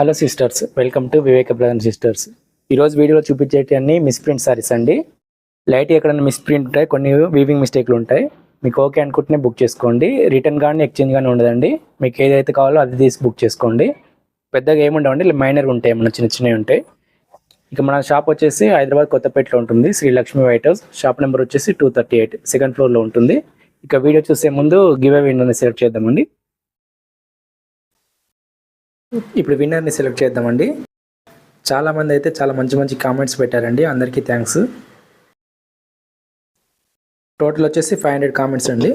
Hello sisters welcome to Viveka brother sisters. ఈరోజు వీడియోలో చూపించేటి అన్ని మిస్ప్రింట్ సారీస్ అండి. లైట్ ఎక్కడైనా మిస్ప్రింట్ ఉంటాయి కొన్ని వీవింగ్ మిస్టేక్లు ఉంటాయి. మీకు ఓకే అనుకుంటేనే బుక్ చేసుకోండి. రిటర్న్ కానీ ఎక్స్చేంజ్ కానీ ఉండదండి. మీకు ఏదైతే కావాలో అది తీసి బుక్ చేసుకోండి. పెద్దగా ఏముండవండి మైనర్గా ఉంటాయి ఏమన్నా చిన్న చిన్నవి ఉంటాయి. ఇక మన షాప్ వచ్చేసి హైదరాబాద్ కొత్తపేటలో ఉంటుంది. Sri Lakshmi white house. Shop number వచ్చేసి టూ థర్టీ ఎయిట్ సెకండ్ ఫ్లోర్లో ఉంటుంది. ఇక వీడియో చూసే ముందు గివ్ అవే విన్నర్ని సెలెక్ట్ చేద్దామండి. ఇప్పుడు విన్నర్ని సెలెక్ట్ చేద్దామండి. చాలా మంది అయితే చాలా మంచి మంచి కామెంట్స్ పెట్టారండి. అందరికీ థ్యాంక్స్ టోటల్ వచ్చేసి ఫైవ్ హండ్రెడ్ కామెంట్స్ అండి.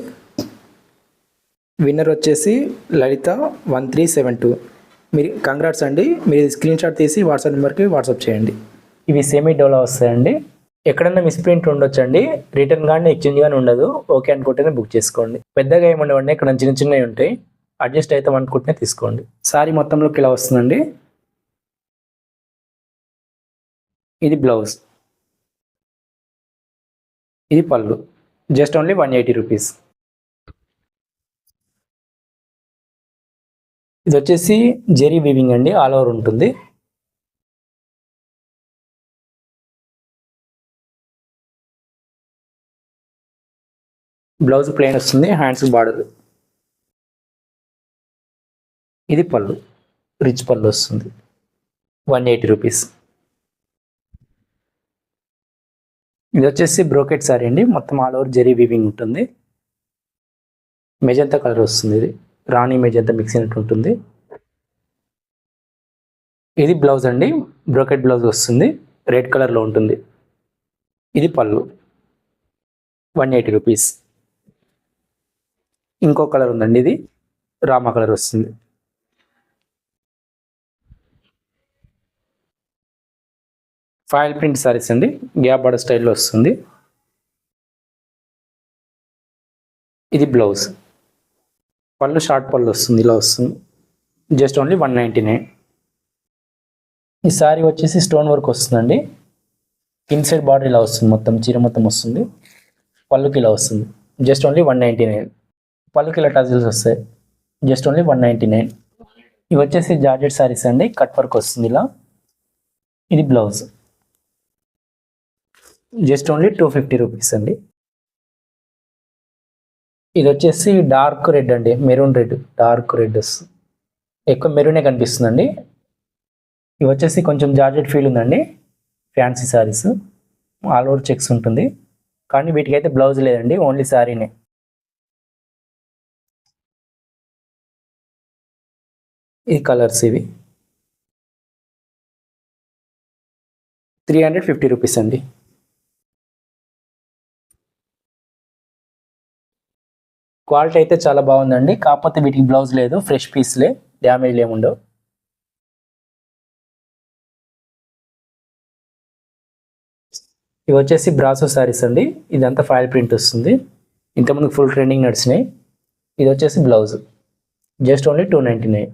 విన్నర్ వచ్చేసి Lalitha one three seven two మీరు కంగ్రాట్స్ అండి. మీరు స్క్రీన్ షాట్ తీసి వాట్సాప్ నెంబర్కి వాట్సాప్ చేయండి. ఇవి సెమీ డోలా వస్తాయండి. ఎక్కడన్నా మిస్ప్రింట్ ఉండొచ్చండి. రిటర్న్ కానీ ఎక్స్చేంజ్ కానీ ఉండదు. ఓకే అనుకుంటేనే బుక్ చేసుకోండి. పెద్దగా ఏమి ఉండవండి. ఇక్కడ చిన్న చిన్నవి ఉంటాయి. అడ్జస్ట్ అవుతాం అనుకుంటేనే తీసుకోండి. శారీ మొత్తంలోకి ఇలా వస్తుందండి. ఇది బ్లౌజ్. ఇది పళ్ళు. Just only one eighty rupees. ఇది వచ్చేసి జెరీ వీవింగ్ అండి ఆల్ ఓవర్ ఉంటుంది. బ్లౌజ్ ప్లెయిన్ వస్తుంది హ్యాండ్స్ బార్డర్. ఇది పళ్ళు. రిచ్ పళ్ళు వస్తుంది. One eighty rupees. ఇది వచ్చేసి బ్రోకెట్ సారీ అండి. మొత్తం ఆల్ ఓవర్ జెరీ వీవింగ్ ఉంటుంది. మెజంతా కలర్ వస్తుంది ఇది. రాణి మెజంతా మిక్స్ అయినట్టు ఉంటుంది. ఇది బ్లౌజ్ అండి. బ్రోకెట్ బ్లౌజ్ వస్తుంది. రెడ్ కలర్లో ఉంటుంది. ఇది పళ్ళు. One eighty rupees. ఇంకో కలర్ ఉందండి ఇది. రామా కలర్ వస్తుంది. ఫైల్ ప్రింట్ సారీస్ అండి. గ్యాప్ బార్డర్ స్టైల్లో వస్తుంది. ఇది బ్లౌజ్. పళ్ళు షార్ట్ పళ్ళు వస్తుంది. ఇలా వస్తుంది. Just only one ninety nine. ఈ సారీ వచ్చేసి స్టోన్ వర్క్ వస్తుందండి. ఇన్సైడ్ బార్డర్ ఇలా వస్తుంది. మొత్తం చీర మొత్తం వస్తుంది. పళ్ళుకి ఇలా వస్తుంది. Just only one ninety nine. పళ్ళుకి ఇలా టజిల్స్ వస్తాయి. Just only one ninety nine. ఇవి వచ్చేసి జార్జెట్ సారీస్ అండి. కట్ వర్క్ వస్తుంది ఇలా. ఇది blouse. Just only two fifty rupees అండి. ఇది వచ్చేసి డార్క్ రెడ్ అండి మెరూన్ రెడ్ డార్క్ రెడ్. ఎక్కువ మెరూనే కనిపిస్తుందండి. ఇవి వచ్చేసి కొంచెం జార్జెట్ ఫీల్ ఉందండి fancy sarees all over checks ఉంటుంది. కానీ వీటికి అయితే బ్లౌజ్ లేదండి ఓన్లీ శారీనే ఈ కలర్స్ ఇవి. త్రీ హండ్రెడ్ ఫిఫ్టీ రూపీస్ అండి. క్వాలిటీ అయితే చాలా బాగుందండి. కాకపోతే వీటికి బ్లౌజ్ లేదు ఫ్రెష్ పీస్లే డ్యామేజ్ ఏముండవు ఇవి వచ్చేసి బ్రాసో శారీస్ అండి. ఇదంతా ఫైల్ ప్రింట్ వస్తుంది. ఇంతకుముందు ఫుల్ ట్రెండింగ్ నడిచినాయి. ఇది వచ్చేసి blouse. Just only two ninety nine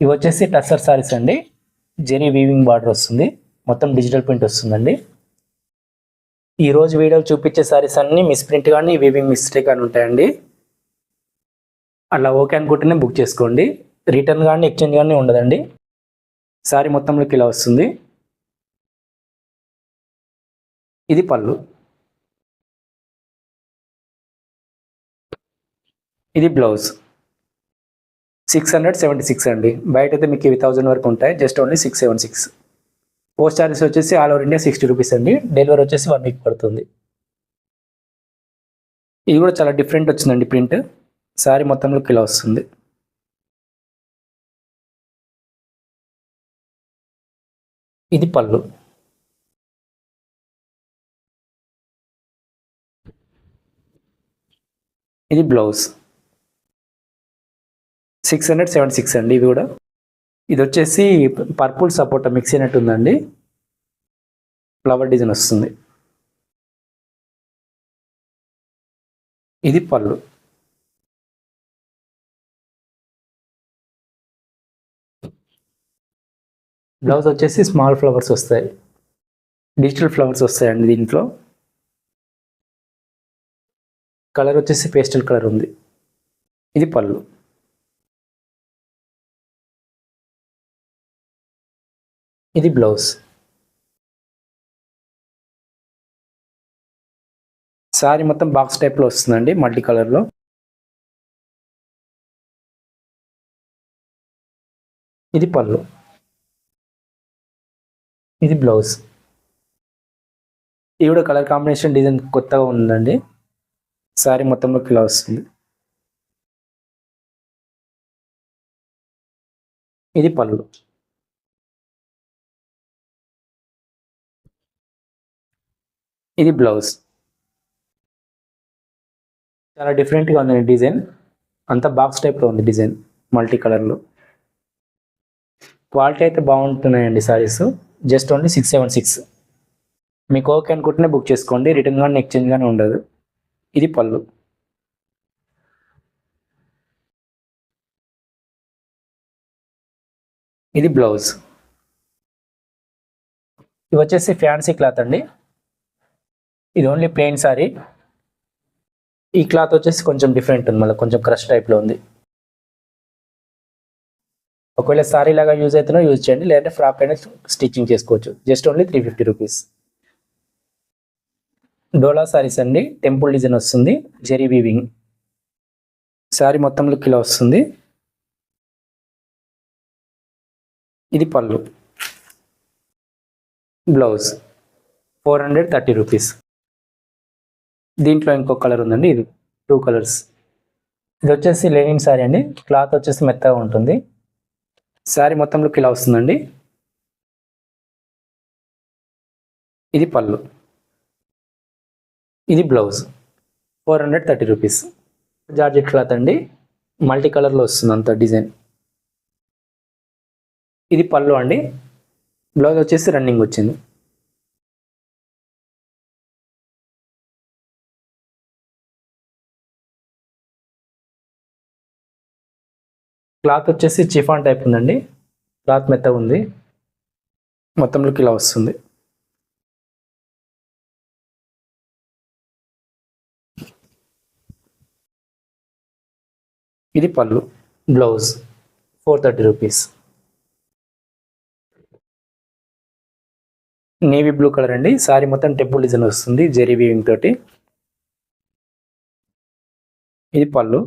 ఇవి వచ్చేసి టస్సర్ శారీస్ అండి. జెరీ వీవింగ్ బార్డర్ వస్తుంది. మొత్తం డిజిటల్ ప్రింట్ వస్తుందండి. ఈ రోజు వీడియోలు చూపించే శారీస్ అన్నీ మిస్ప్రింట్ కానీ వీవింగ్ మిస్టేక్ అని ఉంటాయండి. అలా ఓకే అనుకుంటేనే బుక్ చేసుకోండి. రిటర్న్ కానీ ఎక్స్చేంజ్ కానీ ఉండదండి. శారీ మొత్తంలోకి ఇలా వస్తుంది. ఇది పళ్ళు. ఇది blouse six hundred seventy six అండి. బయట అయితే మీకు ఇవి థౌజండ్ వరకు ఉంటాయి. Just only six seven six post charges వచ్చేసి all over India sixty rupees అండి. డెలివరీ వచ్చేసి వన్ వీక్ పడుతుంది. ఇది కూడా చాలా డిఫరెంట్ వచ్చిందండి ప్రింట్. శారీ మొత్తంలో కిలో వస్తుంది. ఇది పళ్ళు. ఇది blouse. Six hundred seventy six అండి ఇది కూడా. ఇది వచ్చేసి పర్పుల్ సపోటా మిక్స్ అయినట్టు ఉందండి. ఫ్లవర్ డిజైన్ వస్తుంది. ఇది పళ్ళు. బ్లౌజ్ వచ్చేసి స్మాల్ ఫ్లవర్స్ వస్తాయి. డిజిటల్ ఫ్లవర్స్ వస్తాయండి దీంట్లో. కలర్ వచ్చేసి పేస్టల్ కలర్ ఉంది. ఇది పళ్ళు. ఇది బ్లౌజ్ శారీ మొత్తం బాక్స్ టైప్లో వస్తుందండి మల్టీ కలర్లో ఇది పళ్ళు. ఇది బ్లౌజ్ ఇది కూడా కలర్ కాంబినేషన్ డిజైన్ కొత్తగా ఉందండి. శారీ మొత్తంలోకి ఇలా వస్తుంది. ఇది పళ్ళు. ఇది బ్లౌజ్ చాలా డిఫరెంట్గా ఉంది డిజైన్. అంతా బాక్స్ టైప్లో ఉంది డిజైన్ మల్టీ కలర్లో క్వాలిటీ అయితే బాగుంటున్నాయండి saris just only six seven six మీకు ఓకే అనుకుంటేనే బుక్ చేసుకోండి. రిటర్న్ కానీ ఎక్స్చేంజ్ కానీ ఉండదు. ఇది పళ్ళు. ఇది బ్లౌజ్ ఇవి వచ్చేసి ఫ్యాన్సీ క్లాత్ అండి. ఇది ఓన్లీ ప్లెయిన్ సారీ ఈ క్లాత్ వచ్చేసి కొంచెం డిఫరెంట్ ఉంది. మళ్ళీ కొంచెం క్రష్ టైప్లో ఉంది. ఒకవేళ సారీ లాగా యూజ్ అవుతున్నా యూజ్ చేయండి. లేదంటే ఫ్రాక్ అయినా స్టిచ్చింగ్ చేసుకోవచ్చు. Just only three fifty rupees dola saris అండి. టెంపుల్ డిజైన్ వస్తుంది. జెరీ వీవింగ్ శారీ మొత్తంలో కిలో వస్తుంది. ఇది పళ్ళు. Blouse four hundred thirty rupees దీంట్లో ఇంకో కలర్ ఉందండి. ఇది టూ కలర్స్. ఇది వచ్చేసి లెనిన్ శారీ అండి. క్లాత్ వచ్చేసి మెత్తగా ఉంటుంది. శారీ మొత్తంలోకి ఇలా వస్తుందండి. ఇది పళ్ళు. ఇది blouse. Four hundred thirty rupees. Georgette cloth అండి. మల్టీ కలర్లో వస్తుంది అంత డిజైన్. ఇది పళ్ళు అండి. బ్లౌజ్ వచ్చేసి రన్నింగ్ వచ్చింది. క్లాత్ వచ్చేసి చిఫాన్ టైప్ ఉందండి. క్లాత్ మెత్త ఉంది. మొత్తంలోకి ఇలా వస్తుంది. ఇది పళ్ళు. Blouse four thirty rupees. Navy blue colour అండి. సారీ మొత్తం టెంపుల్ డిజైన్ వస్తుంది. జెరీ వీవింగ్ తోటి. ఇది పళ్ళు.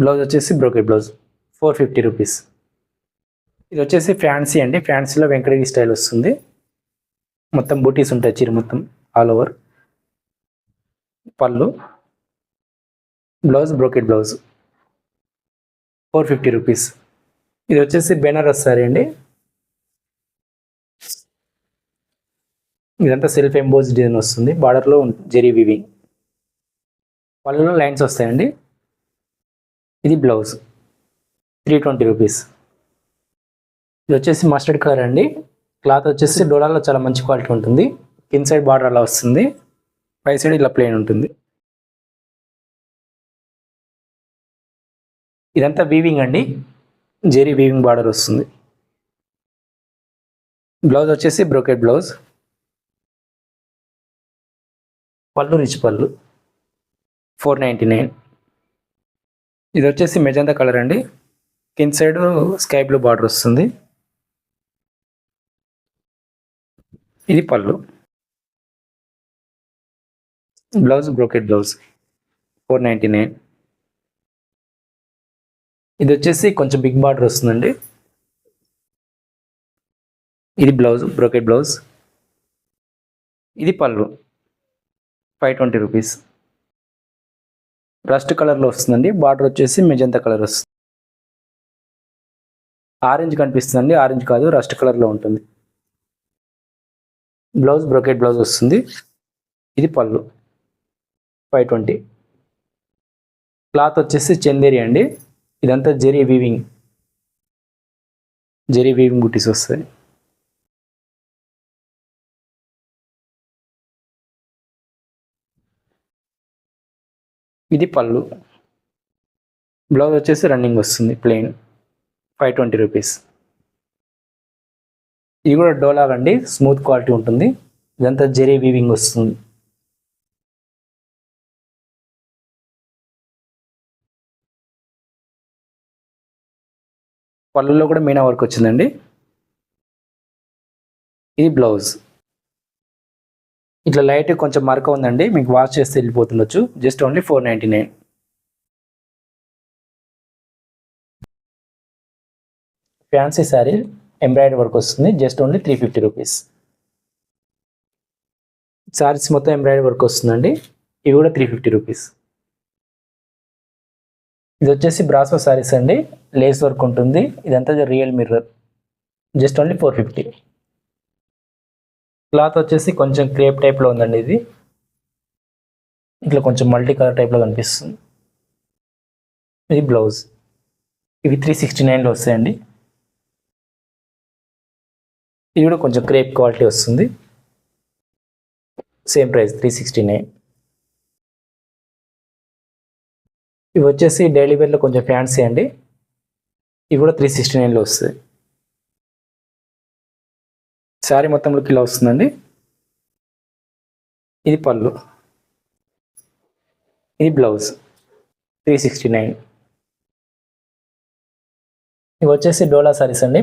బ్లౌజ్ వచ్చేసి brocade blouse. Four fifty rupees. ఇది వచ్చేసి ఫ్యాన్సీ అండి. ఫ్యాన్సీలో వెంకటగిరి స్టైల్ వస్తుంది. మొత్తం బూటీస్ ఉంటాయి చీర మొత్తం ఆల్ ఓవర్. పళ్ళు. Blouse brocade blouse. Four fifty rupees. ఇది వచ్చేసి బెనారస్ సారీ అండి. ఇదంతా సెల్ఫ్ ఎంబోజ్ డిజైన్ వస్తుంది. బార్డర్లో జెరీ వివింగ్. పళ్ళులో లైన్స్ వస్తాయండి. ఇది బ్లౌజ్. Three twenty rupees. ఇది వచ్చేసి మస్టర్డ్ కలర్ అండి. క్లాత్ వచ్చేసి డోలాలో చాలా మంచి క్వాలిటీ ఉంటుంది. కింద సైడ్ బార్డర్ అలా వస్తుంది. పై సైడ్ ఇలా ప్లెయిన్ ఉంటుంది. ఇదంతా వీవింగ్ అండి. జెరీ వీవింగ్ బార్డర్ వస్తుంది. బ్లౌజ్ వచ్చేసి బ్రోకెట్ బ్లౌజ్. పళ్ళు రిచ్ పళ్ళు. Four ninety nine. ఇది వచ్చేసి మెజంతా కలర్ అండి. కింద సైడ్ స్కై బ్లూ బార్డర్ వస్తుంది. ఇది పళ్ళు. Blouse brocade blouse. Four ninety nine. ఇది వచ్చేసి కొంచెం బిగ్ బార్డర్ వస్తుందండి. ఇది బ్లౌజ్ బ్రోకెట్ బ్లౌజ్. ఇది పళ్ళు. Five twenty rupees. రస్ట్ కలర్లో వస్తుందండి. బార్డర్ వచ్చేసి మెజంతా కలర్ వస్తుంది. ఆరెంజ్ కనిపిస్తుందండి. ఆరెంజ్ కాదు రస్ట్ కలర్లో ఉంటుంది. బ్లౌజ్ బ్రోకెట్ బ్లౌజ్ వస్తుంది. ఇది పళ్ళు. Five twenty. క్లాత్ వచ్చేసి చందేరి అండి. ఇదంతా జెరీ వీవింగ్. జెరీ వీవింగ్ బుటీస్ వస్తాయి. ఇది పళ్ళు. బ్లౌజ్ వచ్చేసి రన్నింగ్ వస్తుంది ప్లెయిన్. Five twenty rupees. ఇది కూడా డోలాగ్ అండి. స్మూత్ క్వాలిటీ ఉంటుంది. ఇదంతా జెరీ వీవింగ్ వస్తుంది. పళ్ళులో కూడా మీనా వర్క్ వచ్చిందండి. ఇది బ్లౌజ్. ఇట్లా లైట్ కొంచెం మరక ఉందండి. మీకు వాష్ చేస్తే వెళ్ళిపోతుండొచ్చు. Just only four ninety nine. Fancy sari embroidery work వస్తుంది. Just only three fifty rupees. Saris మొత్తం ఎంబ్రాయిడరీ వర్క్ వస్తుందండి. ఇవి కూడా త్రీ ఫిఫ్టీ రూపీస్. ఇది వచ్చేసి బ్రాసో శారీస్ అండి. లేస్ వర్క్ ఉంటుంది. ఇదంతా real mirror. Just only four fifty. Cloth వచ్చేసి కొంచెం క్రేప్ టైప్లో ఉందండి ఇది. ఇట్లా కొంచెం మల్టీ కలర్ టైప్లో కనిపిస్తుంది. ఇది బ్లౌజ్. ఇవి త్రీ సిక్స్టీ నైన్లో వస్తాయండి. ఇది కూడా కొంచెం క్రేప్ క్వాలిటీ వస్తుంది. Same price three sixty nine. ఇవి వచ్చేసి డైలీ వేర్లో కొంచెం ఫ్యాన్సీ అండి. ఇవి కూడా త్రీ సిక్స్టీ నైన్లో వస్తుంది శారీ మొత్తంలోకి ఇలా వస్తుందండి. ఇది పళ్ళు. ఇది బ్లౌజ్ త్రీ సిక్స్టీ నైన్. ఇవి వచ్చేసి డోలా సారీస్ అండి.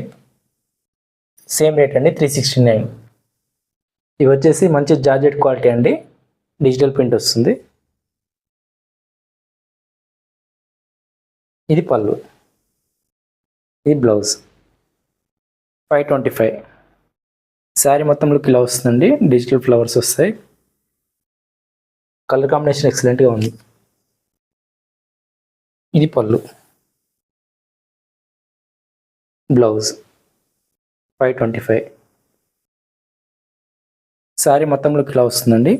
సేమ్ రేట్ అండి త్రీ సిక్స్టీ నైన్. ఇవి వచ్చేసి మంచి జార్జెట్ క్వాలిటీ అండి. డిజిటల్ ప్రింట్ వస్తుంది. ఇది పళ్ళు. ఇది blouse. Five twenty five. Sari మొత్తంలోకి ఇలా వస్తుందండి. డిజిటల్ ఫ్లవర్స్ వస్తాయి. కలర్ కాంబినేషన్ ఎక్సలెంట్గా ఉంది. ఇది పళ్ళు. Blouse. Five twenty five. Sari మొత్తంలో ఇలా వస్తుందండి.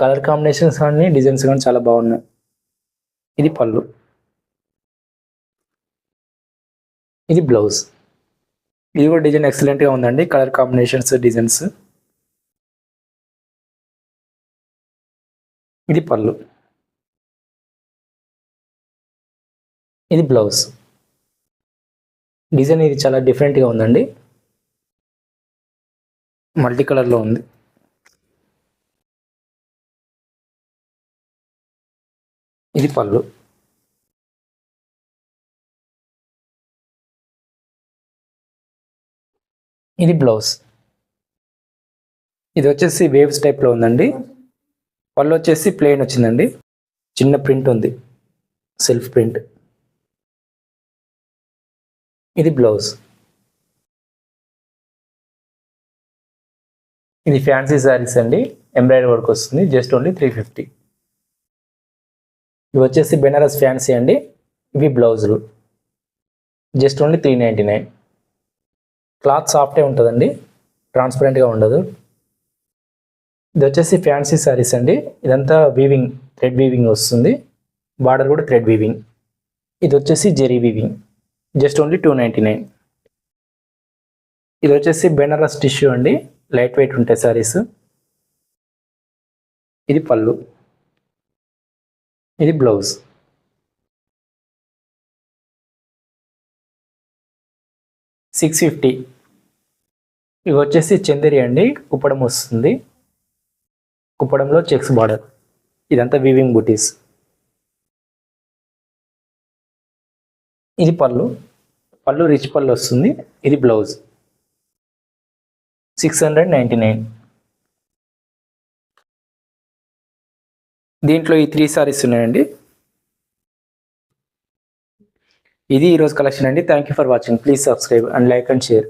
కలర్ కాంబినేషన్స్ కానీ డిజైన్స్ కానీ చాలా బాగున్నాయి. ఇది పళ్ళు. ఇది బ్లౌజ్. ఇది కూడా డిజైన్ ఎక్సలెంట్గా ఉందండి. Colour combinations designs. ఇది పళ్ళు. ఇది బ్లౌజ్. డిజైన్ ఇది చాలా డిఫరెంట్గా ఉందండి. మల్టీ కలర్లో ఉంది. ఇది పళ్ళు. ఇది బ్లౌజ్. ఇది వచ్చేసి వేవ్స్ టైప్లో ఉందండి. పళ్ళు వచ్చేసి ప్లెయిన్ వచ్చిందండి. చిన్న ప్రింట్ ఉంది. Self print. ఇది బ్లౌజ్. ఇది ఫ్యాన్సీ శారీస్ అండి. ఎంబ్రాయిడరీ వర్క్ వస్తుంది. Just only three fifty. ఇవి వచ్చేసి బెనారస్ ఫ్యాన్సీ అండి. ఇవి బ్లౌజులు. Just only three ninety nine. Cloth సాఫ్టే ఉంటుందండి. ట్రాన్స్పరెంట్గా ఉండదు. ఇది వచ్చేసి ఫ్యాన్సీ శారీస్ అండి. ఇదంతా వీవింగ్ థ్రెడ్ వీవింగ్ వస్తుంది. బార్డర్ కూడా థ్రెడ్ వీవింగ్ ఇది వచ్చేసి zari weaving just only two ninety nine. ఇది వచ్చేసి బెనారస్ టిష్యూ అండి. లైట్ వెయిట్ ఉంటాయి శారీస్. ఇది పళ్ళు. ఇది బ్లౌజ్. Six fifty. ఇవి వచ్చేసి చందరి అండి. కుప్పడం వస్తుంది. కుప్పడంలో చెక్స్ బార్డర్. ఇదంతా వీవింగ్ బుటీస్ ఇది పళ్ళు. పళ్ళు రిచ్ పళ్ళు వస్తుంది. ఇది blouse. Six hundred ninety nine దీంట్లో ఈ త్రీ సారీస్ ఉన్నాయండి. ఇది ఈరోజు కలెక్షన్ అండి. Thank you for watching please subscribe and like and share